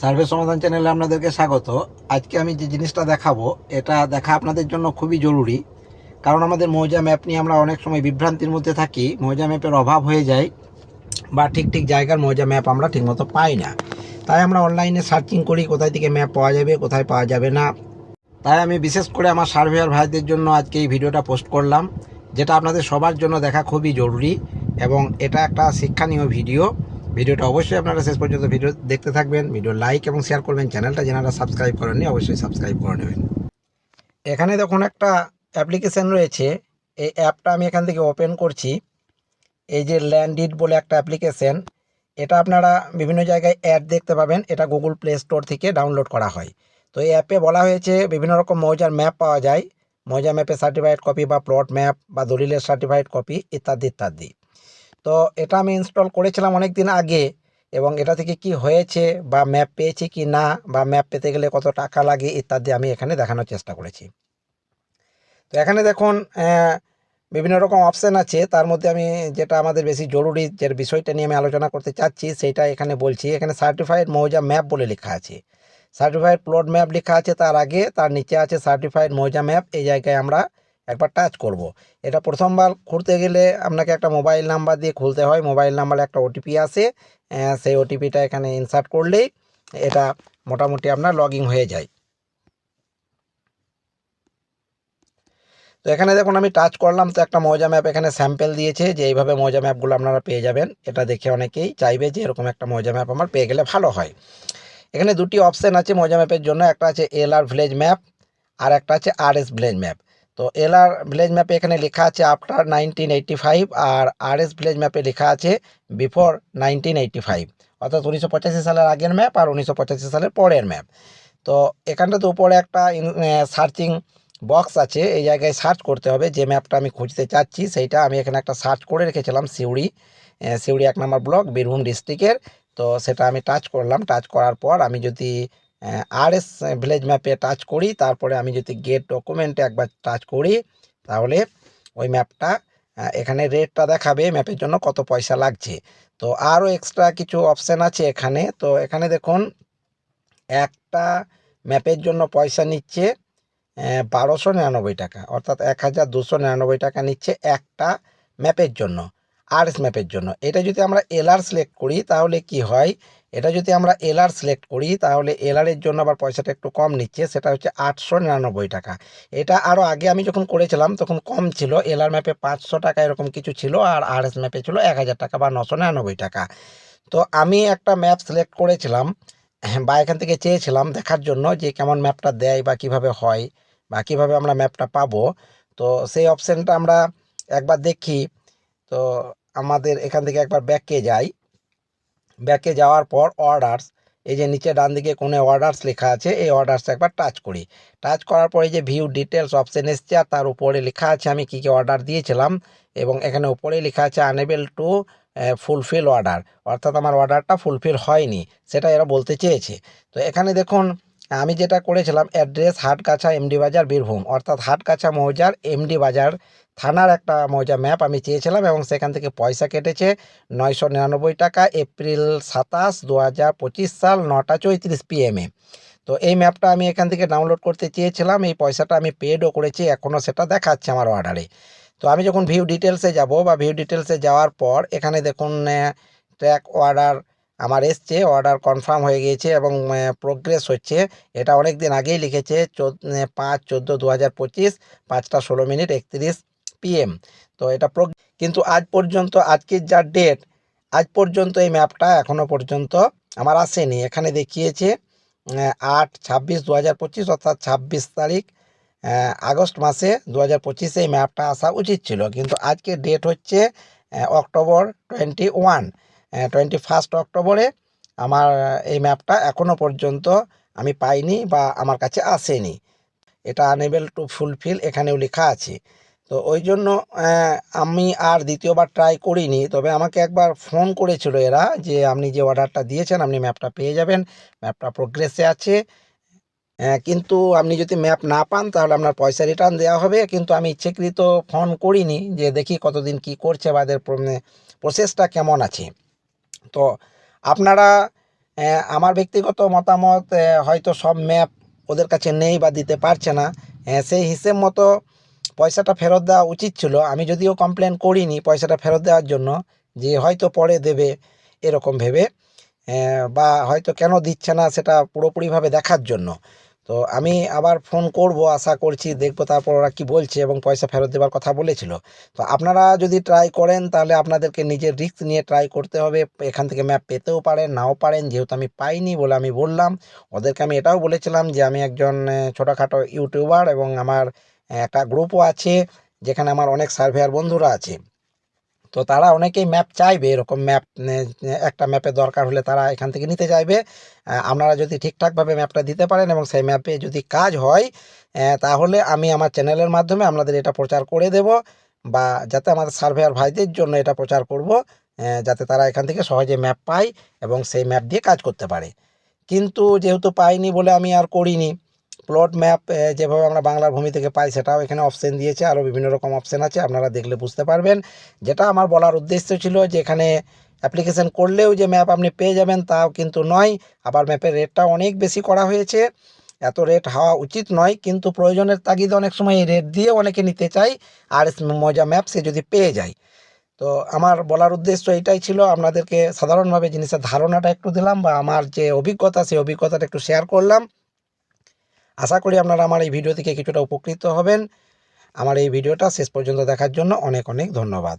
Survey সমাধান চ্যানেলে আপনাদেরকে স্বাগত। আজকে আমি যে জিনিসটা দেখাবো, এটা দেখা আপনাদের জন্য খুবই জরুরি। কারণ আমাদের মৌজা ম্যাপ নিয়ে আমরা অনেক সময় বিভ্রান্তির মধ্যে থাকি। মৌজা ম্যাপের অভাব হয়ে যায় বা ঠিক ঠিক জায়গার মৌজা ম্যাপ আমরা ঠিকমতো পাই না। তাই আমরা অনলাইনে সার্চিং করি, কোথায় থেকে ম্যাপ পাওয়া যাবে, কোথায় পাওয়া যাবে না। তাই আমি বিশেষ করে আমার সার্ভেয়ার ভাইদের জন্য আজকে এই ভিডিওটা পোস্ট করলাম, যেটা আপনাদের সবার জন্য দেখা খুবই জরুরি এবং এটা একটা শিক্ষণীয় ভিডিও। ভিডিওটা অবশ্যই আপনারা শেষ পর্যন্ত ভিডিও দেখতে থাকবেন, ভিডিও লাইক এবং শেয়ার করবেন। চ্যানেলটা যারা সাবস্ক্রাইব করেননি, অবশ্যই সাবস্ক্রাইব করে নেবেন। এখানে দেখুন একটা অ্যাপ্লিকেশন রয়েছে। এই অ্যাপটা আমি এখান থেকে ওপেন করছি। এই যে ল্যান্ডিড বলে একটা অ্যাপ্লিকেশন এটা আপনারা বিভিন্ন জায়গায় অ্যাড দেখতে পাবেন। এটা গুগল প্লে স্টোর থেকে ডাউনলোড করা হয়। তো এই অ্যাপে বলা হয়েছে, বিভিন্ন রকম মৌজার ম্যাপ পাওয়া যায়। মৌজা ম্যাপের সার্টিফাইড কপি বা প্লট ম্যাপ বা দলিলের সার্টিফাইড কপি ইত্যাদি ইত্যাদি। তো এটা আমি ইনস্টল করেছিলাম অনেক দিন আগে এবং এটা থেকে কি হয়েছে বা ম্যাপ পেয়েছি কি না বা ম্যাপ পেতে গেলে কত টাকা লাগে ইত্যাদি আমি এখানে দেখানোর চেষ্টা করেছি। তো এখানে দেখুন বিভিন্ন রকম অপশান আছে। তার মধ্যে আমি যেটা আমাদের বেশি জরুরি যে বিষয়টা নিয়ে আমি আলোচনা করতে চাচ্ছি সেটা এখানে বলছি। এখানে সার্টিফাইড মৌজা ম্যাপ বলে লেখা আছে। সার্টিফাইড প্লট ম্যাপ লেখা আছে। তার আগে তার নিচে আছে সার্টিফাইড মৌজা ম্যাপ এই জায়গায় আমরা একবার টাচ করব। এটা প্রথমবার খুলতে গেলে আপনাকে একটা মোবাইল নাম্বার দিয়ে খুলতে হয়। মোবাইল নাম্বারে একটা ওটিপি আসে সেই ওটিপিটা এখানে ইনসার্ট করলেই এটা মোটামুটি আপনার লগ হয়ে যায়। তো এখানে দেখুন, আমি টাচ করলাম তো একটা মৌজা ম্যাপ এখানে স্যাম্পেল দিয়েছে যে এইভাবে মৌজা ম্যাপগুলো আপনারা পেয়ে যাবেন। এটা দেখে অনেকেই চাইবে যে এরকম একটা মৌজা ম্যাপ আমার পেয়ে গেলে ভালো হয়। এখানে দুটি অপশান আছে মৌজা ম্যাপের জন্য। একটা আছে এল আর ভিলেজ ম্যাপ আর একটা আছে আর এস ভিলেজ ম্যাপ তো এল আর ভিলেজ ম্যাপে এখানে লেখা আছে আফটার নাইনটিন এইটটি ফাইভ আর আর এস ভিলেজ ম্যাপে লেখা আছে বিফোর নাইনটিন এইটটি ফাইভ। অর্থাৎ উনিশশো পঁচাশি সালের আগের ম্যাপ আর উনিশশো পঁচাশি সালের পরের ম্যাপ। তো এখানটাতে উপরে একটা সার্চিং বক্স আছে। এই জায়গায় সার্চ করতে হবে যে ম্যাপটা আমি খুঁজতে চাচ্ছি। সেইটা আমি এখানে একটা সার্চ করে রেখেছিলাম সিউড়ি সিউড়ি এক নম্বর ব্লক, বীরভূম ডিস্ট্রিক্টের। তো সেটা আমি টাচ করলাম। টাচ করার পর আমি যদি আর এস ভিলেজ ম্যাপে টাচ করি, তারপরে আমি যদি গেট ডকুমেন্টে একবার টাচ করি, তাহলে ওই ম্যাপটা এখানে রেটটা দেখাবে ম্যাপের জন্য কত পয়সা লাগছে। তো আরও এক্সট্রা কিছু অপশান আছে এখানে। তো এখানে দেখুন, একটা ম্যাপের জন্য পয়সা নিচ্ছে বারোশো নিরানব্বই টাকা। অর্থাৎ এক হাজার দুশো নিরানব্বই টাকা নিচ্ছে একটা ম্যাপের জন্য আরএস ম্যাপের জন্য। এটা যদি আমরা এলআর সিলেক্ট করি, তাহলে কি হয় এটা যদি আমরা এলআর সিলেক্ট করি তাহলে এলআরের জন্য আবার পয়সাটা একটু কম নিচ্ছে সেটা হচ্ছে আটশো নিরানব্বই টাকা। এটা আরও আগে আমি যখন করেছিলাম তখন কম ছিল এলআর ম্যাপে পাঁচশো টাকা এরকম কিছু ছিল আর আরএস ম্যাপে ছিল এক হাজার টাকা বা নশো নিরানব্বই টাকা। তো আমি একটা ম্যাপ সিলেক্ট করেছিলাম হ্যাঁ, বা এখান থেকে চেয়েছিলাম দেখার জন্য যে কেমন ম্যাপটা দেয় বা কীভাবে হয় বা কীভাবে আমরা ম্যাপটা পাবো। তো সেই অপশানটা আমরা একবার দেখি। তো আমাদের এখান থেকে একবার ব্যাকে যাই। ব্যাকে যাওয়ার পর অর্ডারস এই যে নিচে ডান দিকে কোনো অর্ডারস লেখা আছে, এই অর্ডারস একবার টাচ করি। টাচ করার পরে যে ভিউ ডিটেলস অপশান এসছে, আর তার উপরে লেখা আছে, আমি কী কী অর্ডার দিয়েছিলাম, এবং এখানে উপরেই লেখা আছে আনেবেল টু ফুলফিল অর্ডার অর্থাৎ আমার অর্ডারটা ফুলফিল হয়নি সেটা এরা বলতে চেয়েছে। তো এখানে দেখুন আমি যেটা করেছিলাম অ্যাড্রেস হাটগাছা এমডি বাজার বীরভূম, অর্থাৎ হাটকাছা মৌজার এমডি বাজার থানার একটা মৌজা ম্যাপ আমি চেয়েছিলাম এবং সেখান থেকে পয়সা কেটেছে নয়শো নিরানব্বই টাকা, এপ্রিল সাতাশ দু হাজার পঁচিশ সাল, নটা চৌত্রিশ পিএমে তো এই ম্যাপটা আমি এখান থেকে ডাউনলোড করতে চেয়েছিলাম, এই পয়সাটা আমি পেডও করেছি, এখনও সেটা দেখাচ্ছে আমার অর্ডারে তো আমি যখন ভিউ ডিটেলসে যাব বা ভিউ ডিটেলসে যাওয়ার পর, এখানে দেখুন ট্র্যাক অর্ডার আমার এসছে অর্ডার কনফার্ম হয়ে গিয়েছে এবং প্রোগ্রেস হচ্ছে। এটা অনেক দিন আগেই লিখেছে চোদ্দ পাঁচ চোদ্দ দু হাজার পঁচিশ, পাঁচটা ষোলো মিনিট একত্রিশ পিএম তো এটা প্রো কিন্তু আজ পর্যন্ত, আজকের যা ডেট আজ পর্যন্ত এই ম্যাপটা এখনও পর্যন্ত আমার আসেনি। এখানে দেখিয়েছে আট ছাব্বিশ দু হাজার পঁচিশ অর্থাৎ ছাব্বিশ তারিখ আগস্ট মাসে দু হাজার পঁচিশে এই ম্যাপটা আসা উচিত ছিল। কিন্তু আজকে ডেট হচ্ছে October twenty one twenty first অক্টোবরে আমার এই ম্যাপটা এখনও পর্যন্ত আমি পাইনি বা আমার কাছে আসেনি। এটা আনএবল টু ফুলফিল এখানেও লেখা আছে। তো ওই জন্য আমি আর দ্বিতীয়বার ট্রাই করিনি। তবে আমাকে একবার ফোন করেছিল এরা যে আপনি যে অর্ডারটা দিয়েছেন, আপনি ম্যাপটা পেয়ে যাবেন। ম্যাপটা প্রোগ্রেসে আছে। কিন্তু আপনি যদি ম্যাপ না পান, তাহলে আপনার পয়সা রিটার্ন দেওয়া হবে। কিন্তু আমি ইচ্ছেকৃত ফোন করিনি যে দেখি কতদিন কি করছে বা এদের প্রসেসটা কেমন আছে। তো আপনারা আমার ব্যক্তিগত মতামত হয়তো সব ম্যাপ ওদের কাছে নেই বা দিতে পারছে না। সেই হিসেব মতো পয়সাটা ফেরত দেওয়া উচিত ছিল। আমি যদিও কমপ্লেন করিনি পয়সাটা ফেরত দেওয়ার জন্য যে হয়তো পরে দেবে এরকম ভেবে বা হয়তো কেন দিচ্ছে না সেটা পুরোপুরিভাবে দেখার জন্য। তো আমি আবার ফোন করব, আশা করছি দেখব তারপর ওরা কি বলছে এবং পয়সা ফেরত দেওয়ার কথা বলেছিল। তো আপনারা যদি ট্রাই করেন তাহলে আপনাদেরকে নিজের রিস্ক নিয়ে ট্রাই করতে হবে। এখান থেকে ম্যাপ পেতেও পারেন, নাও পারেন। যেহেতু আমি পাইনি বলে আমি বললাম, ওদেরকে আমি এটাও বলেছিলাম যে আমি একজন ছোটোখাটো ইউটিউবার এবং আমার একটা গ্রুপও আছে, যেখানে আমার অনেক সার্ভেয়ার বন্ধুরা আছে। তো তারা অনেকেই ম্যাপ চাইবে, এরকম ম্যাপ একটা ম্যাপের দরকার হলে তারা এখান থেকে নিতে চাইবে। আপনারা যদি ঠিকঠাকভাবে ম্যাপটা দিতে পারেন এবং সেই ম্যাপে যদি কাজ হয় তাহলে আমি আমার চ্যানেলের মাধ্যমে আপনাদের এটা প্রচার করে দেব বা যাতে আমাদের সার্ভেয়ার ভাইদের জন্য এটা প্রচার করব যাতে তারা এখান থেকে সহজে ম্যাপ পায় এবং সেই ম্যাপ দিয়ে কাজ করতে পারে। কিন্তু যেহেতু পাইনি বলে আমি আর করিনি প্লট ম্যাপ যেভাবে আমরা বাংলার ভূমি থেকে পাই সেটাও এখানে অপশন দিয়েছে। আরও বিভিন্ন রকম অপশন আছে, আপনারা দেখলে বুঝতে পারবেন। যেটা আমার বলার উদ্দেশ্য ছিল যে এখানে অ্যাপ্লিকেশন করলেও যে ম্যাপ আপনি পেয়ে যাবেন তাও কিন্তু নয়। আবার ম্যাপের রেটটা অনেক বেশি করা হয়েছে। এত রেট হওয়া উচিত নয়, কিন্তু প্রয়োজনের তাগিদে অনেক সময় রেট দিয়ে অনেকে নিতে চায় আর মজা ম্যাপ সে যদি পেয়ে যায়। তো আমার বলার উদ্দেশ্য এটাই ছিল, আপনাদেরকে সাধারণভাবে জিনিসের ধারণাটা একটু দিলাম বা আমার যে অভিজ্ঞতা, সেই অভিজ্ঞতাটা একটু শেয়ার করলাম। আশা করি আপনারা আমার এই ভিডিও থেকে কিছুটা উপকৃত হবেন। আমার এই ভিডিওটা শেষ পর্যন্ত দেখার জন্য অনেক অনেক ধন্যবাদ।